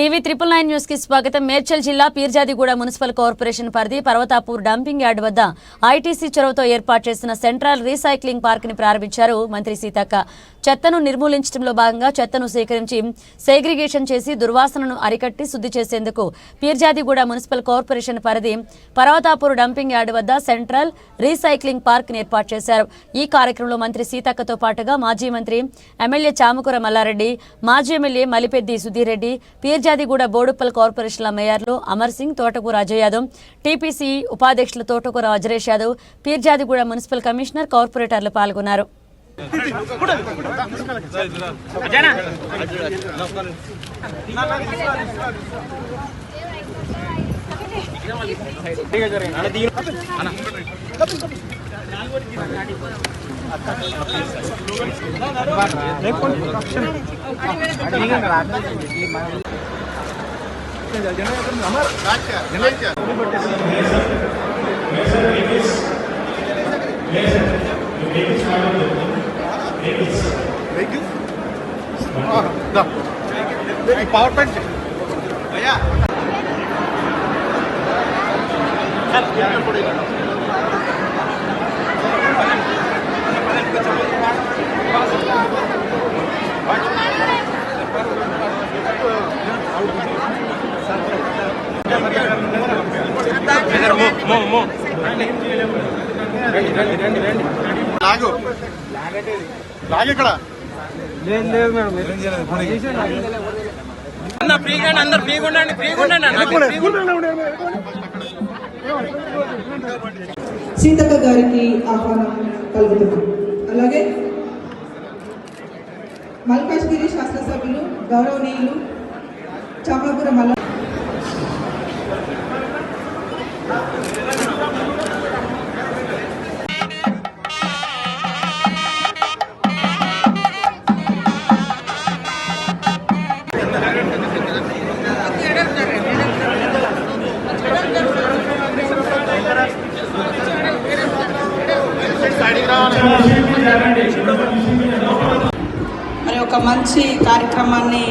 TV triple nine న్యూస్కి స్వాగతం. మేడ్చల్ జిల్లా పీర్జాదిగూడ మున్సిపల్ కార్పొరేషన్ పరిధి పర్వతాపూర్ డంపింగ్ యార్డ్ వద్ద ఐటీసీ చొరవతో ఏర్పాటు చేసిన సెంట్రల్ రీసైక్లింగ్ పార్క్ని ప్రారంభించారు మంత్రి సీతక్క. చెత్తను నిర్మూలించడంలో భాగంగా చెత్తను సేకరించి సేగ్రిగేషన్ చేసి దుర్వాసనను అరికట్టి శుద్ధి చేసేందుకు పీర్జాదిగూడ మున్సిపల్ కార్పొరేషన్ పరిధి పర్వతాపూర్ డంపింగ్ యార్డ్ వద్ద సెంట్రల్ రీసైక్లింగ్ పార్క్ని ఏర్పాటు చేశారు. ఈ కార్యక్రమంలో మంత్రి సీతక్కతో పాటుగా మాజీ మంత్రి ఎమ్మెల్యే చామకూర మల్లారెడ్డి మాజీ ఎమ్మెల్యే మలిపెద్ది సుధీర్ రెడ్డి పీర్జాదిగూడ బోడుప్పల్ కార్పొరేషన్ల మేయర్లు అమర్ సింగ్ తోటకూర అజయ్ యాదవ్ టీపీసీ ఉపాధ్యక్షులు తోటకూర అజరేష్ యాదవ్ పీర్జాదిగూడ మున్సిపల్ కమిషనర్ కార్పొరేటర్లు పాల్గొన్నారు ಜನ ಜನ ಪವರ್ ಪಾಯಿಂಟ್ ಅಯ್ಯ Thank you. లాగు. లాగు ఇక్కడ. అన్న ఫ్రీగా ఉండండి, అందరు ఫ్రీగా ఉండండి ఫ్రీగా ఉండండి అన్న ఫ్రీగా ఉండండి. సీతక్క గారికి ఆహ్వానం కలుగుతున్నాం అలాగే మల్కాజ్గిరి శాసనసభ్యులు గౌరవనీయులు చామపుర మల్ల ఒక మంచి కార్యక్రమాన్ని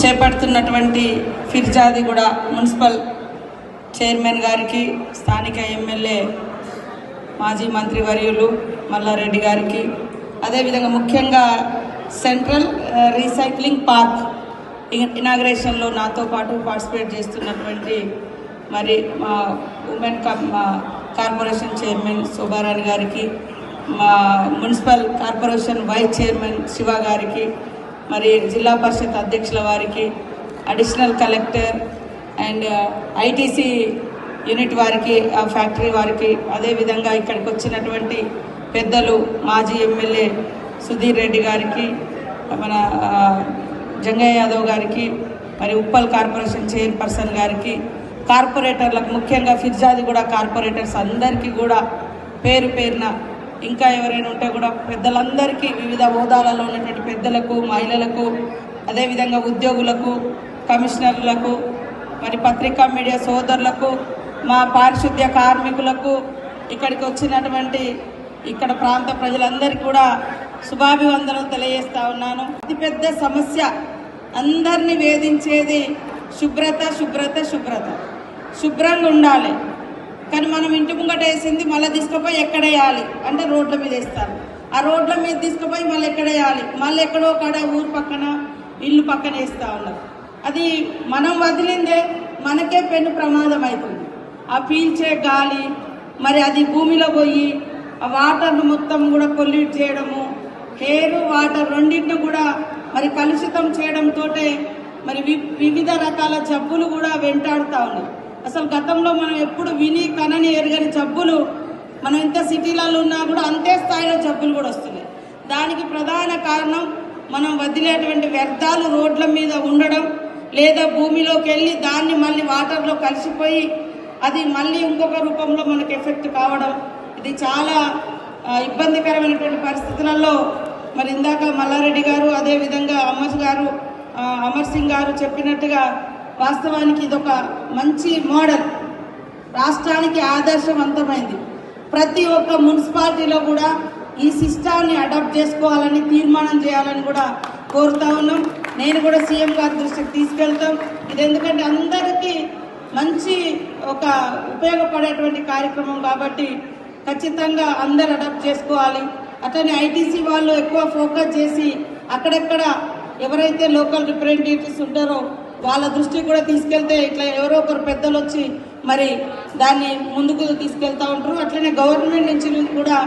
చేపడుతున్నటువంటి ఫిర్జాదిగూడ మున్సిపల్ చైర్మన్ గారికి స్థానిక ఎమ్మెల్యే మాజీ మంత్రి వర్యులు మల్లారెడ్డి గారికి. అదేవిధంగా ముఖ్యంగా సెంట్రల్ రీసైక్లింగ్ పార్క్ ఇనాగ్రేషన్లో నాతో పాటు పార్టిసిపేట్ చేస్తున్నటువంటి మరి మా ఉమెన్ కమ్ మా కార్పొరేషన్ చైర్మన్ శోభారాణి గారికి మా municipal corporation vice chairman Shiva గారికి మరి జిల్లా పరిషత్ అధ్యక్షుల వారికి additional collector and ITC unit వారికి ఆ ఫ్యాక్టరీ వారికి అదేవిధంగా ఇక్కడికి వచ్చినటువంటి పెద్దలు మాజీ ఎమ్మెల్యే సుధీర్ రెడ్డి గారికి మన జంగయ్య యాదవ్ గారికి మరి ఉప్పల్ కార్పొరేషన్ చైర్పర్సన్ గారికి కార్పొరేటర్లకు ముఖ్యంగా ఫిర్జాది కూడా కార్పొరేటర్స్ అందరికీ కూడా పేరు పేరున ఇంకా ఎవరైనా ఉంటే కూడా పెద్దలందరికీ వివిధ హోదాలలో ఉన్నటువంటి పెద్దలకు మహిళలకు అదేవిధంగా ఉద్యోగులకు కమిషనర్లకు మరి పత్రికా మీడియా సోదరులకు మా పారిశుద్ధ్య కార్మికులకు ఇక్కడికి వచ్చినటువంటి ఇక్కడ ప్రాంత ప్రజలందరికీ కూడా శుభాభివందనం తెలియజేస్తా ఉన్నాను. అతిపెద్ద సమస్య అందరినీ వేధించేది శుభ్రత శుభ్రత శుభ్రత. శుభ్రంగా ఉండాలి. కానీ మనం ఇంటి ముంగట వేసింది మళ్ళీ తీసుకుపోయి ఎక్కడ వేయాలి? అంటే రోడ్ల మీద వేస్తారు. ఆ రోడ్ల మీద తీసుకుపోయి మళ్ళీ ఎక్కడ వేయాలి? మళ్ళీ ఎక్కడో కాడ ఊరు పక్కన ఇల్లు పక్కన వేస్తూ ఉన్నారు. అది మనం వదిలిందే మనకే పెను ప్రమాదం అవుతుంది. ఆ పీల్చే గాలి మరి అది భూమిలో పోయి ఆ వాటర్ను మొత్తం కూడా పొల్యూట్ చేయడము హెయిర్ వాటర్ రెండింటిని కూడా మరి కలుషితం చేయడంతో మరి వి- వివిధ రకాల జబ్బులు కూడా వెంటాడుతూ ఉన్నాయి అసలు గతంలో మనం ఎప్పుడు విని కనని ఎరగని జబ్బులు మనం ఇంత సిటీలలో ఉన్నా కూడా అంతే స్థాయిలో జబ్బులు కూడా వస్తున్నాయి. దానికి ప్రధాన కారణం మనం వదిలేటువంటి వ్యర్థాలు రోడ్ల మీద ఉండడం లేదా భూమిలోకి వెళ్ళి దాన్ని మళ్ళీ వాటర్లో కలిసిపోయి అది మళ్ళీ ఇంకొక రూపంలో మనకు ఎఫెక్ట్ కావడం ఇది చాలా ఇబ్బందికరమైనటువంటి పరిస్థితులలో మరి ఇందాక మల్లారెడ్డి గారు అదేవిధంగా అమ్మస్ గారు అమర్ సింగ్ గారు చెప్పినట్టుగా వాస్తవానికి ఇదొక మంచి మోడల్. రాష్ట్రానికి ఆదర్శవంతమైంది. ప్రతి ఒక్క మున్సిపాలిటీలో కూడా ఈ సిస్టాన్ని అడాప్ట్ చేసుకోవాలని తీర్మానం చేయాలని కూడా కోరుతా ఉన్నాం. నేను కూడా సీఎం గారి దృష్టికి తీసుకెళ్తాం. ఇది ఎందుకంటే అందరికీ మంచి ఒక ఉపయోగపడేటువంటి కార్యక్రమం కాబట్టి ఖచ్చితంగా అందరు అడాప్ట్ చేసుకోవాలి. అట్లనే ఐటీసీ వాళ్ళు ఎక్కువ ఫోకస్ చేసి అక్కడెక్కడ ఎవరైతే లోకల్ రిప్రజెంటేటివ్స్ ఉంటారో వాళ్ళ దృష్టికి కూడా తీసుకెళ్తే ఇట్లా ఎవరో ఒకరు పెద్దలు వచ్చి మరి దాన్ని ముందుకు తీసుకెళ్తా ఉంటారు. అట్లనే గవర్నమెంట్ నుంచి కూడా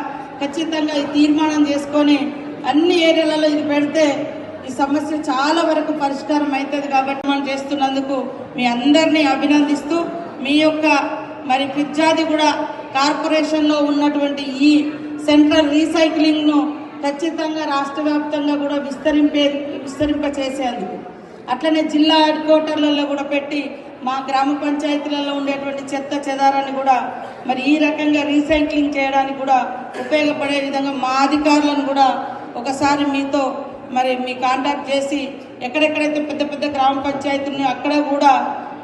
ఖచ్చితంగా ఈ తీర్మానం చేసుకొని అన్ని ఏరియాలలో ఇది పెడితే ఈ సమస్య చాలా వరకు పరిష్కారం అవుతుంది కాబట్టి మనం చేస్తున్నందుకు మీ అందరినీ అభినందిస్తూ మీ యొక్క మరి ఫిర్జాది కూడా కార్పొరేషన్లో ఉన్నటువంటి ఈ సెంట్రల్ రీసైక్లింగ్ను ఖచ్చితంగా రాష్ట్ర వ్యాప్తంగా కూడా విస్తరింపే విస్తరింప చేసేందుకు అట్లనే జిల్లా హెడ్ క్వార్టర్లలో కూడా పెట్టి మా గ్రామ పంచాయతీలలో ఉండేటువంటి చెత్త చెదారాన్ని కూడా మరి ఈ రకంగా రీసైక్లింగ్ చేయడానికి కూడా ఉపయోగపడే విధంగా మా అధికారులను కూడా ఒకసారి మీతో మరి మీ కాంటాక్ట్ చేసి ఎక్కడెక్కడైతే పెద్ద పెద్ద గ్రామ పంచాయతీని అక్కడ కూడా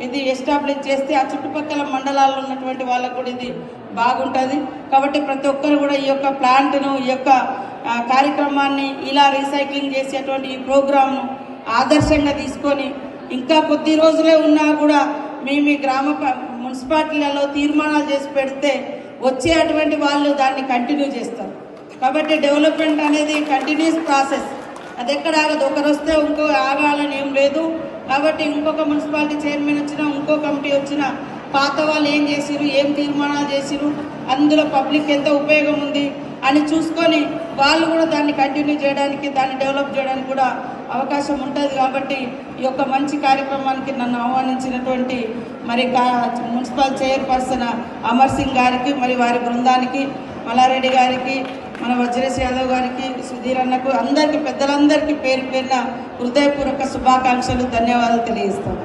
ఇది ఎస్టాబ్లిష్ చేస్తే ఆ చుట్టుపక్కల మండలాల్లో ఉన్నటువంటి వాళ్ళకు కూడా ఇది బాగుంటుంది. కాబట్టి ప్రతి ఒక్కరు కూడా ఈ యొక్క ప్లాంట్ను ఈ యొక్క కార్యక్రమాన్ని ఇలా రీసైక్లింగ్ చేసేటువంటి ఈ ప్రోగ్రామ్ను ఆదర్శంగా తీసుకొని ఇంకా కొద్ది రోజులే ఉన్నా కూడా మీ మీ గ్రామ మున్సిపాలిటీలలో తీర్మానాలు చేసి పెడితే వచ్చే అటువంటి వాళ్ళు దాన్ని కంటిన్యూ చేస్తారు. కాబట్టి డెవలప్మెంట్ అనేది కంటిన్యూస్ ప్రాసెస్ అది ఎక్కడ ఆగదు. ఒకరు వస్తే ఇంకో ఆగాలని ఏం లేదు. కాబట్టి ఇంకొక మున్సిపాలిటీ చైర్మన్ వచ్చినా ఇంకో కమిటీ వచ్చినా పాత వాళ్ళు ఏం చేసిరు ఏం తీర్మానాలు చేసిరు అందులో పబ్లిక్ ఎంత ఉపయోగం ఉంది అని చూసుకొని వాళ్ళు కూడా దాన్ని కంటిన్యూ చేయడానికి దాన్ని డెవలప్ చేయడానికి కూడా అవకాశం ఉంటుంది కాబట్టి ఈ యొక్క మంచి కార్యక్రమానికి నన్ను ఆహ్వానించినటువంటి మరి కా- మున్సిపల్ చైర్పర్సన్ అమర్ సింగ్ గారికి మరి వారి బృందానికి మల్లారెడ్డి గారికి మన వజ్రేష్ యాదవ్ గారికి సుధీర్ అన్నకు అందరికీ పెద్దలందరికీ పేరు పేరున హృదయపూర్వక శుభాకాంక్షలు ధన్యవాదాలు తెలియజేస్తాం